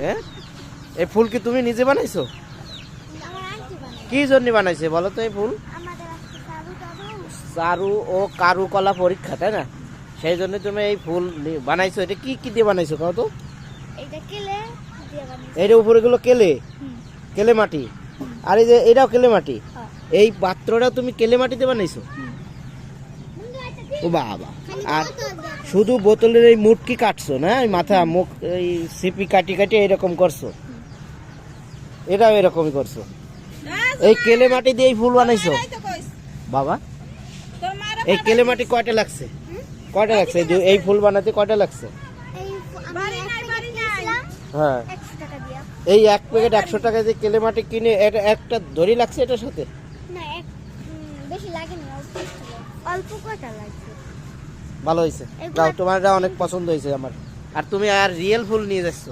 হ্যাঁ এই ফুল কি তুমি নিজে বানাইছো? কি জন্য বানাইছে বলো তো এই ফুল? চারু ও কারুকলা পরীক্ষা তাই না? সেই জন্য তুমি এই ফুল বানাইছো। এটা কি কি দিয়ে বানাইছো কত তো? এটা উপরে গুলো কেলে? কেলে মাটি? আর এই যে এটাও কেলে মাটি। এই পাত্রটা তুমি কেলে মাটিতে বানাইছো? ও বাবা। আর শুধু বোতলের এই মুটকি কাটছো না? মাথা, মুখ, এই সিপি কাটি কাটি এরকম করছ? এটাও এরকমই করছ? এই কেলে মাটি দিয়ে ফুল বানাইছো? বাবা, এই কেলে মাটি কয়টা লাগছে? কয়টা লাগছে? এই ফুল বানাতে কয়টা লাগছে? হ্যাঁ। এই এক প্যাকেট একশো টাকা দিয়ে কেলে মাটি কিনে এটা একটা দড়ি লাগছে এটার সাথে? বেশি লাগেনি অল্প কটা লাগছে? ভালো হয়েছে। তোমার অনেক পছন্দ হয়েছে আমার। আর তুমি আর রিয়েল ফুল নিয়ে যাচ্ছ।